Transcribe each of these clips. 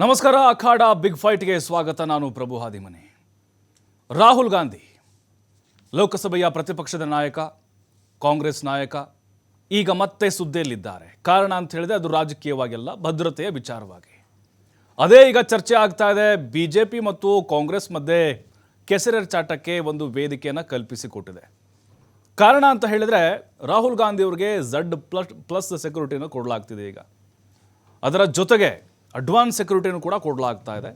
ನಮಸ್ಕಾರ, ಅಖಾಡ ಬಿಗ್ ಫೈಟ್ಗೆ ಸ್ವಾಗತ. ನಾನು ಪ್ರಭು ಹಾದಿಮನೆ. ರಾಹುಲ್ ಗಾಂಧಿ, ಲೋಕಸಭೆಯ ಪ್ರತಿಪಕ್ಷದ ನಾಯಕ, ಕಾಂಗ್ರೆಸ್ ನಾಯಕ, ಈಗ ಮತ್ತೆ ಸುದ್ದಿಯಲ್ಲಿದ್ದಾರೆ. ಕಾರಣ ಅಂತ ಹೇಳಿದ್ರೆ ಅದು ರಾಜಕೀಯವಾಗಿಲ್ಲ, ಭದ್ರತೆಯ ವಿಚಾರವಾಗಿ. ಅದೇ ಈಗ ಚರ್ಚೆ ಆಗ್ತಾ ಇದೆ. ಬಿ ಜೆ ಪಿ ಮತ್ತು ಕಾಂಗ್ರೆಸ್ ಮಧ್ಯೆ ಕೆಸರೆರಚಾಟಕ್ಕೆ ಒಂದು ವೇದಿಕೆಯನ್ನು ಕಲ್ಪಿಸಿಕೊಟ್ಟಿದೆ. ಕಾರಣ ಅಂತ ಹೇಳಿದ್ರೆ, ರಾಹುಲ್ ಗಾಂಧಿ ಅವರಿಗೆ ಝಡ್ ಪ್ಲಸ್ ಪ್ಲಸ್ ಸೆಕ್ಯೂರಿಟಿಯನ್ನು ಕೊಡಲಾಗ್ತಿದೆ ಈಗ. ಅದರ ಜೊತೆಗೆ ಅಡ್ವಾನ್ಸ್ ಸೆಕ್ಯೂರಿಟಿಯನ್ನು ಕೂಡ ಕೊಡಲಾಗ್ತಾ ಇದೆ.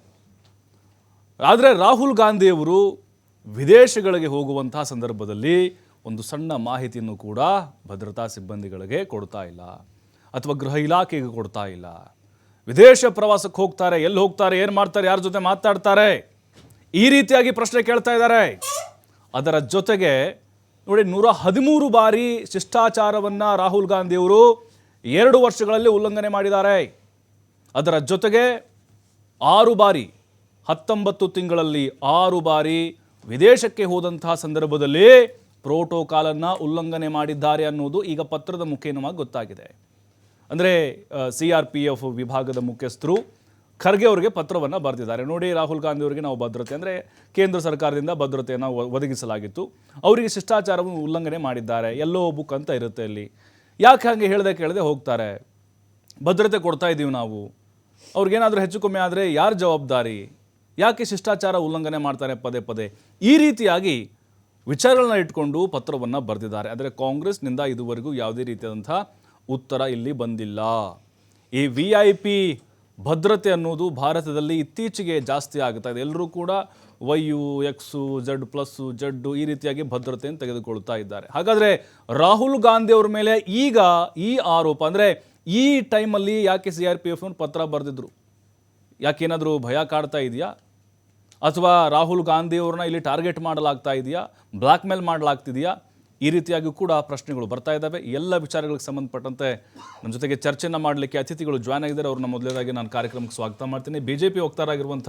ಆದರೆ ರಾಹುಲ್ ಗಾಂಧಿಯವರು ವಿದೇಶಗಳಿಗೆ ಹೋಗುವಂಥ ಸಂದರ್ಭದಲ್ಲಿ ಒಂದು ಸಣ್ಣ ಮಾಹಿತಿಯನ್ನು ಕೂಡ ಭದ್ರತಾ ಸಿಬ್ಬಂದಿಗಳಿಗೆ ಕೊಡ್ತಾ ಇಲ್ಲ ಅಥವಾ ಗೃಹ ಇಲಾಖೆಗೆ ಕೊಡ್ತಾ ಇಲ್ಲ. ವಿದೇಶ ಪ್ರವಾಸಕ್ಕೆ ಹೋಗ್ತಾರೆ, ಎಲ್ಲಿ ಹೋಗ್ತಾರೆ, ಏನು ಮಾಡ್ತಾರೆ, ಯಾರ ಜೊತೆ ಮಾತಾಡ್ತಾರೆ? ಈ ರೀತಿಯಾಗಿ ಪ್ರಶ್ನೆ ಕೇಳ್ತಾ ಇದ್ದಾರೆ. ಅದರ ಜೊತೆಗೆ ನೋಡಿ, ನೂರ ಹದಿಮೂರು ಬಾರಿ ಶಿಷ್ಟಾಚಾರವನ್ನು ರಾಹುಲ್ ಗಾಂಧಿಯವರು ಎರಡು ವರ್ಷಗಳಲ್ಲಿ ಉಲ್ಲಂಘನೆ ಮಾಡಿದ್ದಾರೆ. ಅದರ ಜೊತೆಗೆ ಆರು ಬಾರಿ, ಹತ್ತೊಂಬತ್ತು ತಿಂಗಳಲ್ಲಿ ಆರು ಬಾರಿ ವಿದೇಶಕ್ಕೆ ಹೋದಂತಹ ಸಂದರ್ಭದಲ್ಲಿ ಪ್ರೋಟೋಕಾಲನ್ನು ಉಲ್ಲಂಘನೆ ಮಾಡಿದ್ದಾರೆ ಅನ್ನೋದು ಈಗ ಪತ್ರದ ಮುಖೇನವಾಗಿ ಗೊತ್ತಾಗಿದೆ. ಅಂದರೆ ಸಿ ಆರ್ ಪಿ ಎಫ್ ವಿಭಾಗದ ಮುಖ್ಯಸ್ಥರು ಖರ್ಗೆ ಅವರಿಗೆ ಪತ್ರವನ್ನು ಬರೆದಿದ್ದಾರೆ. ನೋಡಿ, ರಾಹುಲ್ ಗಾಂಧಿ ಅವರಿಗೆ ನಾವು ಭದ್ರತೆ, ಅಂದರೆ ಕೇಂದ್ರ ಸರ್ಕಾರದಿಂದ ಭದ್ರತೆಯನ್ನು ಒದಗಿಸಲಾಗಿತ್ತು. ಅವರಿಗೆ ಶಿಷ್ಟಾಚಾರವನ್ನು ಉಲ್ಲಂಘನೆ ಮಾಡಿದ್ದಾರೆ. ಎಲ್ಲೋ ಬುಕ್ ಅಂತ ಇರುತ್ತೆ ಅಲ್ಲಿ. ಯಾಕೆ ಹಾಗೆ ಹೇಳದೆ ಕೇಳದೆ ಹೋಗ್ತಾರೆ? ಭದ್ರತೆ ಕೊಡ್ತಾ ಇದ್ದೀವಿ ನಾವು. ಅವ್ರಿಗೇನಾದರೂ ಹೆಚ್ಚು ಕಮ್ಮಿ ಆದರೆ ಯಾರು ಜವಾಬ್ದಾರಿ? ಯಾಕೆ ಶಿಷ್ಟಾಚಾರ ಉಲ್ಲಂಘನೆ ಮಾಡ್ತಾರೆ ಪದೇ ಪದೇ? ಈ ರೀತಿಯಾಗಿ ವಿಚಾರಗಳನ್ನ ಇಟ್ಕೊಂಡು ಪತ್ರವನ್ನು ಬರೆದಿದ್ದಾರೆ. ಆದರೆ ಕಾಂಗ್ರೆಸ್ನಿಂದ ಇದುವರೆಗೂ ಯಾವುದೇ ರೀತಿಯಾದಂಥ ಉತ್ತರ ಇಲ್ಲಿ ಬಂದಿಲ್ಲ. ಈ ವಿ ಐ ಪಿ ಭದ್ರತೆ ಅನ್ನೋದು ಭಾರತದಲ್ಲಿ ಇತ್ತೀಚೆಗೆ ಜಾಸ್ತಿ ಆಗ್ತಾ ಇದೆ. ಎಲ್ಲರೂ ಕೂಡ Y, U, X Z plus Z ಈ ರೀತಿಯಾಗಿ ಭದ್ರತೆಯನ್ನು ತೆಗೆದುಕೊಳ್ತಾ ಇದ್ದಾರೆ. ಹಾಗಾದರೆ ರಾಹುಲ್ ಗಾಂಧಿ ಅವ್ರ ಮೇಲೆ ಈಗ ಈ ಆರೋಪ ಅಂದರೆ ಈ ಟೈಮಲ್ಲಿ ಯಾಕೆ ಸಿ ಆರ್ ಪಿ ಎಫ್ನವ್ರು ಪತ್ರ ಬರೆದಿದ್ರು? ಯಾಕೇನಾದರೂ ಭಯ ಕಾಡ್ತಾ ಇದೆಯಾ? ಅಥವಾ ರಾಹುಲ್ ಗಾಂಧಿ ಅವ್ರನ್ನ ಇಲ್ಲಿ ಟಾರ್ಗೆಟ್ ಮಾಡಲಾಗ್ತಾ ಇದೆಯಾ? ಬ್ಲ್ಯಾಕ್ ಮೇಲ್ ಮಾಡಲಾಗ್ತಿದೆಯಾ? ಈ ರೀತಿಯಾಗಿ ಕೂಡ ಪ್ರಶ್ನೆಗಳು ಬರ್ತಾ ಇದ್ದಾವೆ. ಎಲ್ಲ ವಿಚಾರಗಳಿಗೆ ಸಂಬಂಧಪಟ್ಟಂತೆ ನಮ್ಮ ಜೊತೆಗೆ ಚರ್ಚೆನ ಮಾಡಲಿಕ್ಕೆ ಅತಿಥಿಗಳು ಜಾಯ್ನ್ ಆಗಿದ್ದಾರೆ. ಅವ್ರನ್ನ ಮೊದಲನೇದಾಗಿ ನಾನು ಕಾರ್ಯಕ್ರಮಕ್ಕೆ ಸ್ವಾಗತ ಮಾಡ್ತೀನಿ. ಬಿ ಜೆ ಪಿ ವಕ್ತಾರಾಗಿರುವಂಥ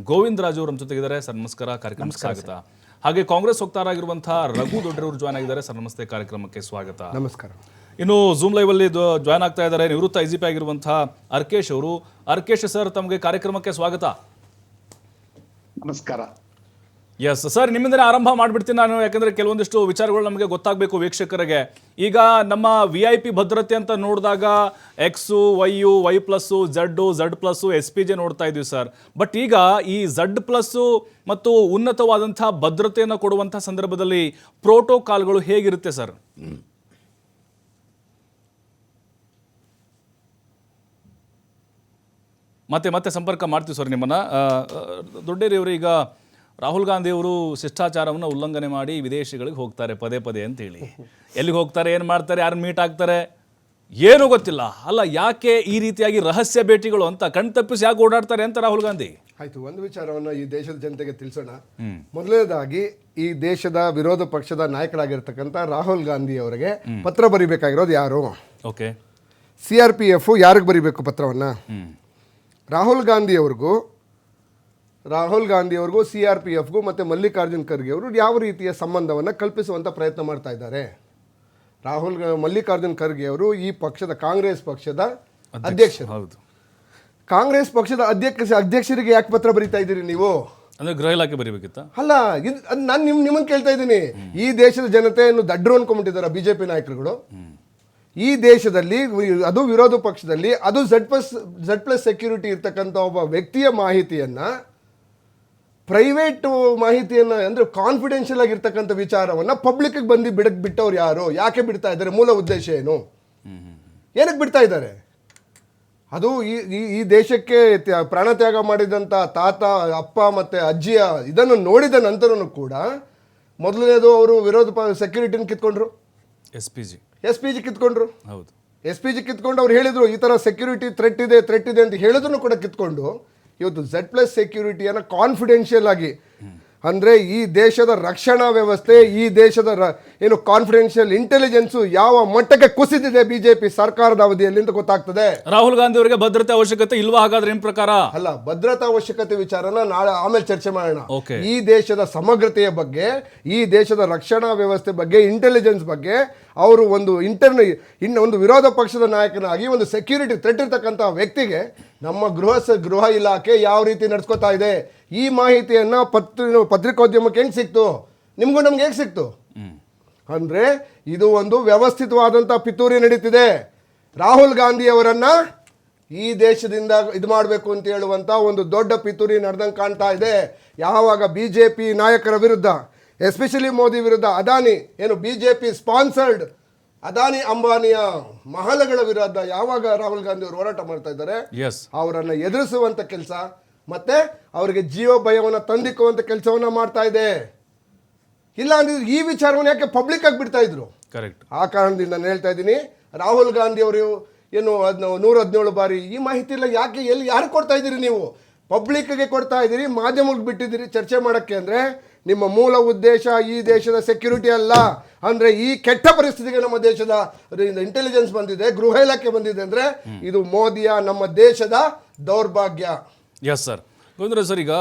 ಗೋವಿಂದ ರಾಜು ಅವರು ನಮ್ಮ ಜೊತೆಗಿದ್ದಾರೆ ಸರ್ ನಮಸ್ಕಾರ. ಕಾರ್ಯಕ್ರಮಕ್ಕೆ ಸ್ವಾಗತ. ಹಾಗೆ ಕಾಂಗ್ರೆಸ್ ವಕ್ತಾರಾಗಿರುವಂಥ ರಘು ದೊಡ್ಡರವರು ಜಾಯ್ನ್ ಆಗಿದ್ದಾರೆ. ಸರ್ ನಮಸ್ತೆ. ಕಾರ್ಯಕ್ರಮಕ್ಕೆ ಸ್ವಾಗತ. ನಮಸ್ಕಾರ. ಇನ್ನು ಝೂಮ್ ಲೈವಲ್ಲಿ ಅಲ್ಲಿ ಜಾಯ್ನ್ ಆಗ್ತಾ ಇದ್ದಾರೆ ನಿವೃತ್ತ ಐ ಜಿ ಪಿ ಆಗಿರುವಂತಹ ಅರ್ಕೇಶ್ ಅವರು. ಅರ್ಕೇಶ್ ಸರ್ ತಮಗೆ ಕಾರ್ಯಕ್ರಮಕ್ಕೆ ಸ್ವಾಗತ. ನಮಸ್ಕಾರ. ಎಸ್ ಸರ್ ನಿಮ್ಮಿಂದನೇ ಆರಂಭ ಮಾಡಿಬಿಡ್ತೀನಿ ನಾನು ಯಾಕಂದ್ರೆ ಕೆಲವೊಂದಿಷ್ಟು ವಿಚಾರಗಳು ನಮಗೆ ಗೊತ್ತಾಗಬೇಕು ವೀಕ್ಷಕರಿಗೆ. ಈಗ ನಮ್ಮ ವಿ ಐ ಪಿ ಭದ್ರತೆ ಅಂತ ನೋಡಿದಾಗ X Y U Y plus Z Z plus S P J ನೋಡ್ತಾ ಇದ್ದೀವಿ ಸರ್. ಬಟ್ ಈಗ ಈ ಝಡ್ ಪ್ಲಸ್ಸು ಮತ್ತು ಉನ್ನತವಾದಂಥ ಭದ್ರತೆಯನ್ನು ಕೊಡುವಂಥ ಸಂದರ್ಭದಲ್ಲಿ ಪ್ರೋಟೋಕಾಲ್ಗಳು ಹೇಗಿರುತ್ತೆ ಸರ್? ಮತ್ತೆ ಮತ್ತೆ ಸಂಪರ್ಕ ಮಾಡ್ತೀವಿ ಸರ್ ನಿಮ್ಮನ್ನು. ದೊಡ್ಡೇರಿಯವರು ಈಗ ರಾಹುಲ್ ಗಾಂಧಿ ಅವರು ಶಿಷ್ಟಾಚಾರವನ್ನು ಉಲ್ಲಂಘನೆ ಮಾಡಿ ವಿದೇಶಿಗಳಿಗೆ ಹೋಗ್ತಾರೆ ಪದೇ ಪದೇ ಅಂತೇಳಿ ಎಲ್ಲಿಗೆ ಹೋಗ್ತಾರೆ ಏನು ಮಾಡ್ತಾರೆ ಯಾರು ಮೀಟ್ ಆಗ್ತಾರೆ? ಏನೂ ಗೊತ್ತಿಲ್ಲ. ಅಲ್ಲ ಯಾಕೆ ಈ ರೀತಿಯಾಗಿ ರಹಸ್ಯ ಭೇಟಿಗಳು ಅಂತ ಕಣ್ತಪ್ಪಿಸಿ ಯಾಕೆ ಓಡಾಡ್ತಾರೆ ಅಂತ ರಾಹುಲ್ ಗಾಂಧಿ? ಆಯ್ತು ಒಂದು ವಿಚಾರವನ್ನ ಈ ದೇಶದ ಜನತೆಗೆ ತಿಳಿಸೋಣ. ಮೊದಲನೇದಾಗಿ ಈ ದೇಶದ ವಿರೋಧ ಪಕ್ಷದ ನಾಯಕರಾಗಿರ್ತಕ್ಕಂಥ ರಾಹುಲ್ ಗಾಂಧಿ ಅವರಿಗೆ ಪತ್ರ ಬರಿಬೇಕಾಗಿರೋದು ಯಾರು? Okay. C R P F ಯಾರಿಗೆ ಬರಿಬೇಕು ಪತ್ರವನ್ನ? ರಾಹುಲ್ ಗಾಂಧಿ ಅವ್ರಿಗೂ ರಾಹುಲ್ ಗಾಂಧಿ ಅವ್ರಿಗೂ ಸಿ ಆರ್ ಪಿ ಎಫ್ಗೂ ಮತ್ತು ಮಲ್ಲಿಕಾರ್ಜುನ್ ಖರ್ಗೆ ಅವರು ಯಾವ ರೀತಿಯ ಸಂಬಂಧವನ್ನು ಕಲ್ಪಿಸುವಂಥ ಪ್ರಯತ್ನ ಮಾಡ್ತಾ ಇದ್ದಾರೆ? ರಾಹುಲ್ ಮಲ್ಲಿಕಾರ್ಜುನ್ ಖರ್ಗೆ ಅವರು ಈ ಪಕ್ಷದ ಕಾಂಗ್ರೆಸ್ ಪಕ್ಷದ ಅಧ್ಯಕ್ಷರು. ಹೌದು. ಕಾಂಗ್ರೆಸ್ ಪಕ್ಷದ ಅಧ್ಯಕ್ಷ ಅಧ್ಯಕ್ಷರಿಗೆ ಯಾಕೆ ಪತ್ರ ಬರೀತಾ ಇದ್ದೀರಿ ನೀವು? ಅಂದ್ರೆ ಗೃಹ ಇಲಾಖೆ ಬರೀಬೇಕಿತ್ತ? ಅಲ್ಲ ಇದು ನಾನು ನಿಮ್ ನಿಮ್ಮನ್ನು ಕೇಳ್ತಾ ಇದ್ದೀನಿ. ಈ ದೇಶದ ಜನತೆಯನ್ನು ದಡ್ರು ಅನ್ಕೊಂಡ್ಬಿಟ್ಟಿದ್ದಾರೆ ಬಿಜೆಪಿ ನಾಯಕರುಗಳು. ಈ ದೇಶದಲ್ಲಿ ಅದು ವಿರೋಧ ಪಕ್ಷದಲ್ಲಿ, ಅದು Z plus Z plus security ಇರ್ತಕ್ಕಂಥ ಒಬ್ಬ ವ್ಯಕ್ತಿಯ ಮಾಹಿತಿಯನ್ನು ಪ್ರೈವೇಟ್ ಮಾಹಿತಿಯನ್ನು ಅಂದರೆ ಕಾನ್ಫಿಡೆನ್ಷಿಯಲ್ ಆಗಿರ್ತಕ್ಕಂಥ ವಿಚಾರವನ್ನು ಪಬ್ಲಿಕ್ಗೆ ಬಂದು ಬಿಡಕ್ಕೆ ಬಿಟ್ಟವ್ರು ಯಾರು? ಯಾಕೆ ಬಿಡ್ತಾ ಇದ್ದಾರೆ? ಮೂಲ ಉದ್ದೇಶ ಏನು? ಏನಕ್ಕೆ ಬಿಡ್ತಾ ಇದ್ದಾರೆ? ಅದು ಈ, ಈ- ದೇಶಕ್ಕೆ ಪ್ರಾಣ ಪ್ರಾಣತ್ಯಾಗ ಮಾಡಿದಂಥ ತಾತ, ಅಪ್ಪ ಮತ್ತು ಅಜ್ಜಿಯ ಇದನ್ನು ನೋಡಿದ ನಂತರನೂ ಕೂಡ ಮೊದಲನೇದು ಅವರು ವಿರೋಧ ಸೆಕ್ಯೂರಿಟಿನ ಕಿತ್ಕೊಂಡ್ರು. S P G S P G ಕಿತ್ಕೊಂಡ್ರು. ಹೌದು. ಎಸ್ ಪಿ ಜಿ ಕಿತ್ಕೊಂಡು ಅವ್ರು ಹೇಳಿದ್ರು ಈ ಥರ ಸೆಕ್ಯೂರಿಟಿ ಥ್ರೆಟ್ ಇದೆ ಥ್ರೆಟ್ ಇದೆ ಅಂತ ಹೇಳಿದ್ರು ಕೂಡ ಕಿತ್ಕೊಂಡು ಇವತ್ತು ಝೆಡ್ ಪ್ಲಸ್ ಸೆಕ್ಯೂರಿಟಿಯನ್ನು ಕಾನ್ಫಿಡೆನ್ಷಿಯಲ್ ಆಗಿ ಅಂದರೆ ಈ ದೇಶದ ರಕ್ಷಣಾ ವ್ಯವಸ್ಥೆ ಈ ದೇಶದ ರ- ಏನು ಕಾನ್ಫಿಡೆನ್ಷಿಯಲ್ ಇಂಟೆಲಿಜೆನ್ಸು ಯಾವ ಮಟ್ಟಕ್ಕೆ ಕುಸಿದಿದೆ ಬಿಜೆಪಿ ಸರ್ಕಾರದ ಅವಧಿಯಲ್ಲಿ ಅಂತ ಗೊತ್ತಾಗ್ತದೆ. ರಾಹುಲ್ ಗಾಂಧಿ ಅವರಿಗೆ ಭದ್ರತೆ ಅವಶ್ಯಕತೆ ಇಲ್ವಾ ಹಾಗಾದ್ರೆ ನಿಮ್ ಪ್ರಕಾರ? ಅಲ್ಲ ಭದ್ರತಾ ಅವಶ್ಯಕತೆ ವಿಚಾರನ ನಾಳೆ ಆಮೇಲೆ ಚರ್ಚೆ ಮಾಡೋಣ. ಈ ದೇಶದ ಸಮಗ್ರತೆಯ ಬಗ್ಗೆ ಈ ದೇಶದ ರಕ್ಷಣಾ ವ್ಯವಸ್ಥೆ ಬಗ್ಗೆ ಇಂಟೆಲಿಜೆನ್ಸ್ ಬಗ್ಗೆ ಅವರು ಒಂದು ಇಂಟರ್ನ ಇನ್ನು ಒಂದು ವಿರೋಧ ಪಕ್ಷದ ನಾಯಕನಾಗಿ ಒಂದು ಸೆಕ್ಯೂರಿಟಿ ಥ್ರೆಟ್ ಇರ್ತಕ್ಕಂಥ ವ್ಯಕ್ತಿಗೆ ನಮ್ಮ ಗೃಹ ಗೃಹ ಇಲಾಖೆ ಯಾವ ರೀತಿ ನಡ್ಸ್ಕೊತಾ ಇದೆ? ಈ ಮಾಹಿತಿಯನ್ನು ಪತ್ರ ಪತ್ರಿಕೋದ್ಯಮಕ್ಕೆ ಹೆಂಗೆ ಸಿಕ್ತು? ನಿಮಗೂ ನಮ್ಗೆ ಹೇಗೆ ಸಿಕ್ತು? ಅಂದರೆ ಇದು ಒಂದು ವ್ಯವಸ್ಥಿತವಾದಂಥ ಪಿತೂರಿ ನಡೀತಿದೆ. ರಾಹುಲ್ ಗಾಂಧಿ ಅವರನ್ನ ಈ ದೇಶದಿಂದ ಇದು ಮಾಡಬೇಕು ಅಂತ ಹೇಳುವಂಥ ಒಂದು ದೊಡ್ಡ ಪಿತೂರಿ ನಡೆದಂಗೆ ಕಾಣ್ತಾ ಇದೆ. ಯಾವಾಗ ಬಿ ಜೆ ಪಿ ನಾಯಕರ ವಿರುದ್ಧ ಎಸ್ಪೆಷಲಿ ಮೋದಿ ವಿರುದ್ಧ ಅದಾನಿ ಏನು B J P sponsored Adani ಅಂಬಾನಿಯ ಮಹಲಗಳ ವಿರುದ್ಧ ಯಾವಾಗ ರಾಹುಲ್ ಗಾಂಧಿ ಅವರು ಹೋರಾಟ ಮಾಡ್ತಾ ಇದ್ದಾರೆ ಎಸ್ ಅವರನ್ನು ಎದುರಿಸುವಂಥ ಕೆಲಸ ಮತ್ತೆ ಅವರಿಗೆ ಜೀವ ಭಯವನ್ನು ತಂದಿಕ್ಕುವಂಥ ಕೆಲಸವನ್ನ ಮಾಡ್ತಾ ಇದೆ. ಇಲ್ಲ ಅಂದಿದ್ರೆ ಈ ವಿಚಾರವನ್ನು ಯಾಕೆ ಪಬ್ಲಿಕ್ ಆಗಿ ಬಿಡ್ತಾ ಇದ್ರು? ಕರೆಕ್ಟ್ ಆ ಕಾರಣದಿಂದ ನಾನು ಹೇಳ್ತಾ ಇದ್ದೀನಿ ರಾಹುಲ್ ಗಾಂಧಿ ಅವರು ಏನು ಹದ್ನ ನೂರ ಹದಿನೇಳು ಬಾರಿ ಈ ಮಾಹಿತಿ ಇಲ್ಲ ಯಾಕೆ ಎಲ್ಲಿ ಯಾರು ಕೊಡ್ತಾ ಇದ್ದೀರಿ ನೀವು? ಪಬ್ಲಿಕ್ಗೆ ಕೊಡ್ತಾ ಇದ್ದೀರಿ ಮಾಧ್ಯಮಕ್ಕೆ ಬಿಟ್ಟಿದ್ದೀರಿ ಚರ್ಚೆ ಮಾಡೋಕ್ಕೆ ಅಂದರೆ ನಿಮ್ಮ ಮೂಲ ಉದ್ದೇಶ ಈ ದೇಶದ ಸೆಕ್ಯೂರಿಟಿ ಅಲ್ಲ. ಅಂದರೆ ಈ ಕೆಟ್ಟ ಪರಿಸ್ಥಿತಿಗೆ ನಮ್ಮ ದೇಶದ ಇಂಟೆಲಿಜೆನ್ಸ್ ಬಂದಿದೆ ಗೃಹ ಇಲಾಖೆ ಬಂದಿದೆ ಅಂದರೆ ಇದು ಮೋದಿಯ ನಮ್ಮ ದೇಶದ ದೌರ್ಭಾಗ್ಯ. ಎಸ್ ಸರ್ ಅಂದ್ರೆ ಸರ್ ಈಗ